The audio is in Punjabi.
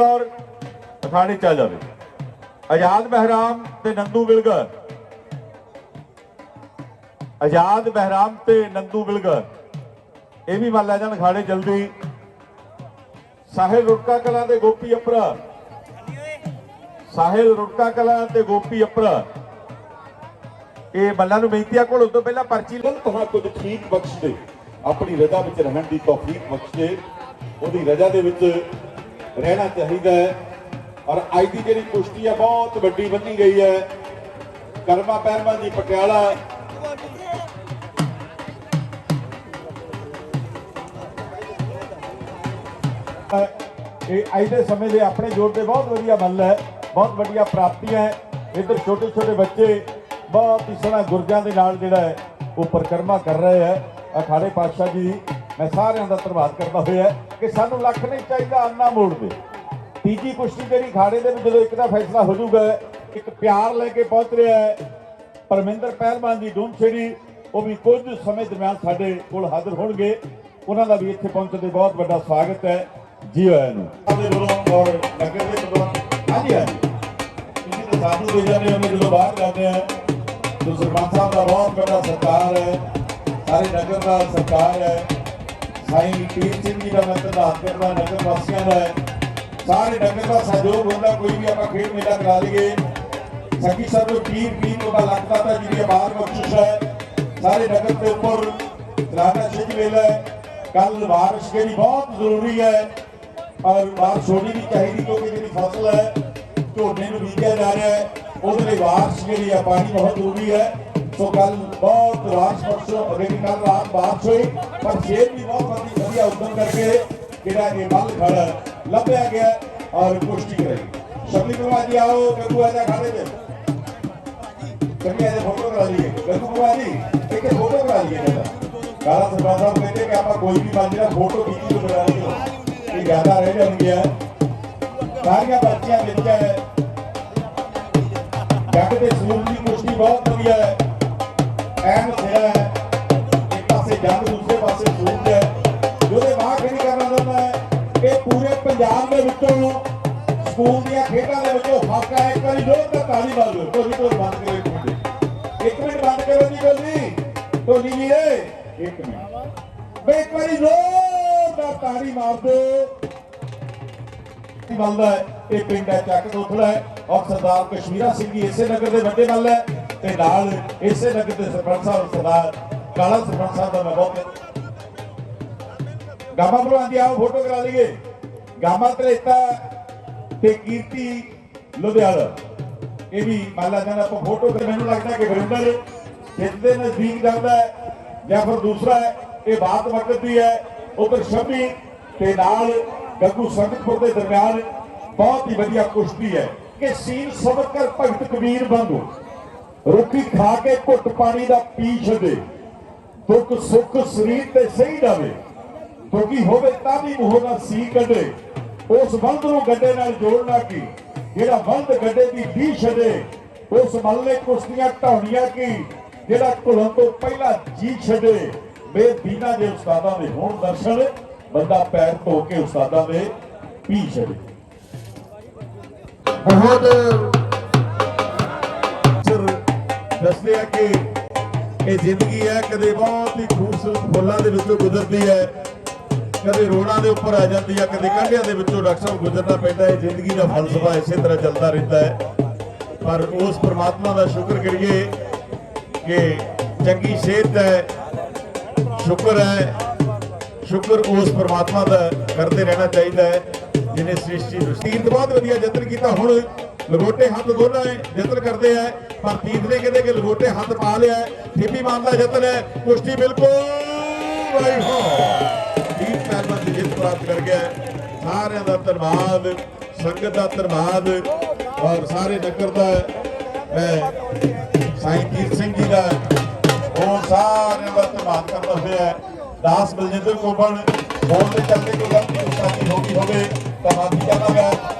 ਅਖਾੜੇ ਚ ਆ ਜਾਵੇ। ਆਜ਼ਾਦ ਬਹਿਰਾਮ ਤੇ ਨੰਦੂ ਵਿਲਗਰ। ਆਜ਼ਾਦ ਬਹਿਰਾਮ ਤੇ ਨੰਦੂ ਵਿਲਗਰ। ਇਹ ਵੀ ਮੰਨ ਲੈ ਜਾਣ, ਅਖਾੜੇ ਜਲਦੀ ਸਾਹਿਲ ਰੁੜਕਾ ਕਲਾ ਦੇ ਗੋਪੀ ਅਪਰਾ। ਸਾਹਿਲ ਰੁੜਕਾ ਕਲਾਂ ਤੇ ਗੋਪੀ ਅਪਰਾ। ਇਹ ਬੱਲਾ ਨੂੰ ਬੇਨਤੀ ਆ ਕੋਲ ਉਸ ਤੋਂ ਪਹਿਲਾਂ ਪਰਚੀ ਗਲਤ ਹਾਂ ਕੁਝ ਠੀਕ ਬਖਸ਼ ਦੇ। ਆਪਣੀ ਰਜ਼ਾ ਵਿੱਚ ਰਹਿਣ ਦੀ ਤੌਫੀਕ ਬਖਸ਼ ਦੇ। ਉਹਦੀ ਰਜ਼ਾ ਦੇ ਵਿੱਚ ਰਹਿਣਾ ਚਾਹੀਦਾ ਹੈ। ਔਰ ਅੱਜ ਦੀ ਜਿਹੜੀ ਕੁਸ਼ਤੀ ਆ, ਬਹੁਤ ਵੱਡੀ ਬੰਨੀ ਗਈ ਹੈ। ਕਰਮਾ ਪਹਿਲਵਾਨ ਦੀ ਪਟਿਆਲਾ ਇਹ ਅੱਜ ਦੇ ਸਮੇਂ ਦੇ ਆਪਣੇ ਜੋਰ 'ਤੇ ਬਹੁਤ ਵਧੀਆ ਮੱਲ ਹੈ। ਬਹੁਤ ਵੱਡੀਆਂ ਪ੍ਰਾਪਤੀਆਂ ਹੈ। ਇੱਧਰ ਛੋਟੇ ਛੋਟੇ ਬੱਚੇ, ਬਹੁਤ ਹੀ ਸੋਹਣਾ ਗੁਰਜਾਂ ਦੇ ਨਾਲ ਜਿਹੜਾ ਹੈ ਉਹ ਪਰਿਕਰਮਾ ਕਰ ਰਹੇ ਹੈ। ਅਖਾੜੇ ਪਾਤਸ਼ਾਹ ਜੀ ਮੈਂ ਸਾਰਿਆਂ ਦਾ ਧੰਨਵਾਦ ਕਰਦਾ ਹੋਇਆ ਕਿ ਸਾਨੂੰ ਲੱਖ ਨਹੀਂ ਚਾਹੀਦਾ ਅੰਨਾ ਮੋੜ ਦੇ। ਤੀਜੀ ਕੁਸ਼ਤੀ ਜਿਹੜੀ ਖਾੜੇ ਦੇ ਵਿੱਚ ਜਦੋਂ ਇੱਕ ਦਾ ਫੈਸਲਾ ਹੋ ਜਾਊਗਾ, ਇੱਕ ਪਿਆਰ ਲੈ ਕੇ ਪਹੁੰਚ ਰਿਹਾ ਹੈ, ਪਰਮਿੰਦਰ ਪਹਿਲਵਾਨ ਦੀ ਡੂਮਛੇੜੀ ਉਹ ਵੀ ਕੁਝ ਸਮੇਂ ਦਰਮਿਆਨ ਸਾਡੇ ਕੋਲ ਹਾਜ਼ਰ ਹੋਣਗੇ। ਉਹਨਾਂ ਦਾ ਵੀ ਇੱਥੇ ਪਹੁੰਚਣ ਦੇ ਬਹੁਤ ਵੱਡਾ ਸਵਾਗਤ ਹੈ ਜੀ ਹੋਇਆ ਨੂੰ। ਸਾਡੇ ਵੱਲੋਂ ਔਰ ਨਗਰ ਦੇ ਵੱਲੋਂ, ਹਾਂਜੀ ਹਾਂਜੀ। ਤੁਸੀਂ ਤਾਂ ਸਾਨੂੰ ਦੇ ਜਾਂਦੇ ਹੋ ਜਦੋਂ ਬਾਹਰ ਜਾਂਦੇ ਆ ਤਾਂ ਸਰਪੰਚ ਸਾਹਿਬ ਦਾ ਬਹੁਤ ਵੱਡਾ ਸਰਕਾਰ ਹੈ। ਸਾਰੇ ਨਗਰ ਦਾ ਸਰਕਾਰ ਹੈ। ਸਾਈਂ ਪੀਰ ਸਿੰਘ ਜੀ ਦਾ ਮੈਂ ਧੰਨਵਾਦ ਕਰਦਾ ਨਗਰ ਵਾਸੀਆਂ ਦਾ ਸਾਰੇ ਨਗਰ ਦਾ ਸਹਿਯੋਗ ਹੁੰਦਾ, ਕੋਈ ਵੀ ਆਪਾਂ ਖੇਡ ਮੇਲਾ ਕਰਾ ਲਈਏ। ਸਖੀ ਸਾਹਿਬ ਨੂੰ ਪੀਰ ਪੀਰ ਉਹਦਾ ਲੱਗਦਾ ਤਾਂ ਜਿਹਦੀ ਆਵਾਜ਼ ਬਖਸ਼ਿਸ਼ ਹੈ। ਸਾਰੇ ਨਗਰ ਦੇ ਉੱਪਰ ਤਰਾਨਾ ਸਿੰਘ ਮੇਲਾ ਕੱਲ ਬਾਰਿਸ਼ ਜਿਹੜੀ ਬਹੁਤ ਜ਼ਰੂਰੀ ਹੈ। ਔਰ ਬਾਰਿਸ਼ ਹੋਣੀ ਵੀ ਚਾਹੀਦੀ ਕਿਉਂਕਿ ਜਿਹੜੀ ਫਸਲ ਹੈ, ਝੋਨੇ ਨੂੰ ਬੀਜਿਆ ਜਾ ਰਿਹਾ ਹੈ। ਉਹਦੇ ਲਈ ਬਾਰਿਸ਼ ਜਿਹੜੀ ਆ ਪਾਣੀ ਬਹੁਤ ਜ਼ਰੂਰੀ ਹੈ। ਸੋ ਕੱਲ ਬਹੁਤ ਰਾਜ ਪਰਸੋਂ, ਅਗੇ ਕੱਲ ਰਾਤ ਬਾਤ ਹੋਈ, ਪਰ ਖੇਡ ਵੀ ਬਹੁਤ ਵਧੀਆ ਉਦਮ ਕਰਕੇ ਜਿਹੜਾ ਇਹ ਬੱਲ ਖੜ ਲੱਭਿਆ ਗਿਆ ਔਰ ਪੁਸ਼ਟੀ ਕਰਾਈ ਸ਼ਬਲੀ ਕੁਮਾਰ ਜੀ ਆਓ ਕੰਗੂਆ ਦਾ ਖਾਣੇ ਤੇ। ਕੰਗੂਆ ਦੇ ਫੋਟੋ ਕਰਾ ਲਈਏ। ਕੰਗੂਆ ਜੀ, ਇੱਕ ਫੋਟੋ ਕਰਾ ਲਈਏ ਇਹਦਾ ਕਾਲਾ ਸਰਪੰਚ ਸਾਹਿਬ ਕਹਿੰਦੇ ਕਿ ਆਪਾਂ ਕੋਈ ਵੀ ਬੰਦੇ ਦਾ ਫੋਟੋ ਕੀਤੀ ਤੋਂ ਕਰਾ ਲਈਏ। ਇਹ ਜ਼ਿਆਦਾ ਰਹਿ ਜਾਣਗੀਆਂ ਸਾਰੀਆਂ ਬੱਚੀਆਂ ਵਿੱਚ ਜੱਗ ਦੇ ਸੂਰ ਦੀ ਕੁਸ਼ਤੀ ਬਹੁਤ ਵਧੀਆ ਹੈ। ਦੇ ਸਕੂਲ ਦੀਆਂ ਖੇਡਾਂ ਦੇ ਵਿੱਚੋਂ ਹੱਕ ਹੈ, ਇੱਕ ਵਾਰੀ ਜੋਰ ਦਾ ਤਾਲੀ ਮਾਰ ਕੋਈ ਕੋਈ ਬੰਦ ਕਰੋ ਇੱਕ ਮਿੰਟ। ਇੱਕ ਮਿੰਟ ਬੰਦ ਕਰੋ ਜੀ ਜਲਦੀ ਢੋਲੀ ਜੀ ਇੱਕ ਮਿੰਟ। ਬਈ ਇੱਕ ਵਾਰੀ ਜੋਰ ਦਾ ਤਾਲੀ ਮਾਰ ਦਿਓ। ਬੰਦਾ ਇਹ ਪਿੰਡ ਹੈ, ਚੱਕ ਦੋਥਲਾ ਹੈ। ਔਰ ਸਰਦਾਰ ਕਸ਼ਮੀਰਾ ਸਿੰਘ ਜੀ ਇਸੇ ਨਗਰ ਦੇ ਵੱਡੇ ਵੱਲ ਹੈ। ਤੇ ਨਾਲ ਇਸੇ ਨਗਰ ਦੇ ਸਰਪੰਚ ਸਾਹਿਬ, ਸਰਦਾਰ ਕਾਲਾ ਸਰਪੰਚ ਸਾਹਿਬ ਦਾ ਮੈਂ ਬਹੁਤ ਗਾਮਾ ਭਲਵਾਨ ਜੀ, ਆਓ ਫੋਟੋ ਕਰਾ ਲਈਏ। ਗਾਮਾ ਤ੍ਰੇਤਾ ਤੇ ਕੀਰਤੀ ਲੁਧਿਆਣਾ। ਇਹ ਵੀ ਮਾਲਾ ਜਾਨਾ ਆਪਾਂ ਫੋਟੋ ਕਰ, ਮੈਨੂੰ ਲੱਗਦਾ ਕਿ ਵਰਿੰਦਰ ਜਿੱਤ ਨਜ਼ਦੀਕ ਜਾਂਦਾ ਹੈ ਜਾਂ ਫਿਰ ਦੂਸਰਾ ਹੈ, ਇਹ ਬਾਤ ਵਕਤ ਦੀ ਹੈ। ਉਧਰ ਸ਼ਬੀ ਤੇ ਨਾਲ ਗੱਗੂ ਸੰਗਤਪੁਰ ਦੇ ਦਰਮਿਆਨ ਬਹੁਤ ਹੀ ਵਧੀਆ ਕੁਸ਼ਤੀ ਹੈ ਕਿ ਸੀਨ ਸਬਕਰ ਭਗਤ ਕਬੀਰ ਬੰਦੋ ਰੋਟੀ ਖਾ ਕੇ ਘੁੱਟ ਪਾਣੀ ਦਾ ਪੀ ਛੱਡੇ, ਦੁੱਖ ਸੁੱਖ ਸਰੀਰ ਤੇ ਸਹੀ ਜਾਵੇ। ਦੁਖੀ ਹੋਵੇ ਤਾਂ ਵੀ ਮੂੰਹੋਂ ਦਾ ਸੀ ਕੱਢੇ ਉਸ ਬੰਦ ਨੂੰ ਗੱਡੇ ਨਾਲ ਜੋੜਨਾ ਕੀ? ਜਿਹੜਾ ਬੰਦ ਗੱਡੇ ਦੀ ਵੀ ਛੱਡੇ ਉਸ ਮੱਲੇ ਕੁਸ਼ਤੀਆਂ ਢਾਉਣੀਆਂ ਕੀ? ਜਿਹੜਾ ਘੁਲਣ ਤੋਂ ਪਹਿਲਾਂ ਜੀ ਛੱਡੇ ਬੇਦੀਨਾ ਦੇ ਉਸਤਾਦਾਂ ਦੇ ਹੋਣ ਦਰਸ਼ਨ ਬੰਦਾ ਪੈਰ ਧੋ ਕੇ ਉਸਤਾਦਾਂ ਦੇ ਪੀ ਛੱਡੇ। ਬਹੁਤ ਦੱਸਦੇ ਆ ਕਿ ਇਹ ਜ਼ਿੰਦਗੀ ਹੈ ਕਦੇ ਬਹੁਤ ਹੀ ਖੂਬਸੂਰਤ ਫੁੱਲਾਂ ਦੇ ਵਿੱਚੋਂ ਗੁਜ਼ਰਦੀ ਹੈ। ਕਦੇ ਰੋੜਾਂ ਦੇ ਉੱਪਰ ਆ ਜਾਂਦੀ ਹੈ ਕਦੇ ਕੰਢਿਆਂ ਦੇ ਵਿੱਚੋਂ ਡਾਕਟਰ ਸਾਹਿਬ ਗੁਜ਼ਰਨਾ ਪੈਂਦਾ ਹੈ, ਜ਼ਿੰਦਗੀ ਦਾ ਫਲਸਫਾ ਇਸੇ ਤਰ੍ਹਾਂ ਚੱਲਦਾ ਰਹਿੰਦਾ ਹੈ ਪਰ ਉਸ ਪ੍ਰਮਾਤਮਾ ਦਾ ਸ਼ੁਕਰ ਕਰੀਏ ਕਿ ਚੰਗੀ ਸਿਹਤ ਹੈ, ਸ਼ੁਕਰ ਹੈ, ਸ਼ੁਕਰ ਉਸ ਪ੍ਰਮਾਤਮਾ ਦਾ ਕਰਦੇ ਰਹਿਣਾ ਚਾਹੀਦਾ ਹੈ, ਜਿਹਨੇ ਸ੍ਰਿਸ਼ਟੀ ਨੂੰ ਤੀਰਥ ਬਹੁਤ ਵਧੀਆ ਯਤਨ ਕੀਤਾ, ਹੁਣ ਲਗੋਟੇ ਹੱਥ ਦੋਨਾਂ ਨੇ ਯਤਨ ਕਰਦੇ ਆ, ਪਰ ਤੀਰਥ ਨੇ ਕਹਿੰਦੇ ਕਿ ਲਗੋਟੇ ਹੱਥ ਪਾ ਲਿਆ ਹੈ। ਠੇਪੀ ਮਾਰਨ ਦਾ ਯਤਨ ਹੈ ਕੁਸ਼ਤੀ ਬਿਲਕੁਲ ਵਾਈ ਹੋ ਪਹਿਲਵਾਨ ਦੀ ਜਿੱਤ ਪ੍ਰਾਪਤ ਕਰ ਗਿਆ ਸਾਰਿਆਂ ਦਾ ਧੰਨਵਾਦ, ਸੰਗਤ ਦਾ ਧੰਨਵਾਦ। ਔਰ ਸਾਰੇ ਨਗਰ ਦਾ, ਮੈਂ ਸਾਈਂ ਤੀਰਥ ਸਿੰਘ ਜੀ ਦਾ ਉਹ ਸਾਰਿਆਂ ਦਾ ਧੰਨਵਾਦ ਕਰਦਾ ਹੋਇਆ ਦਾਸ ਬਲਜਿੰਦਰ ਕੋਬਣ ਬੋਲ ਦੇ ਚੱਲਦੇ ਕੋਈ ਗਲਤੀ ਹੋ ਗਈ ਹੋਵੇ ਤਾਂ ਮਾਫੀ ਚਾਹਾਂਗਾ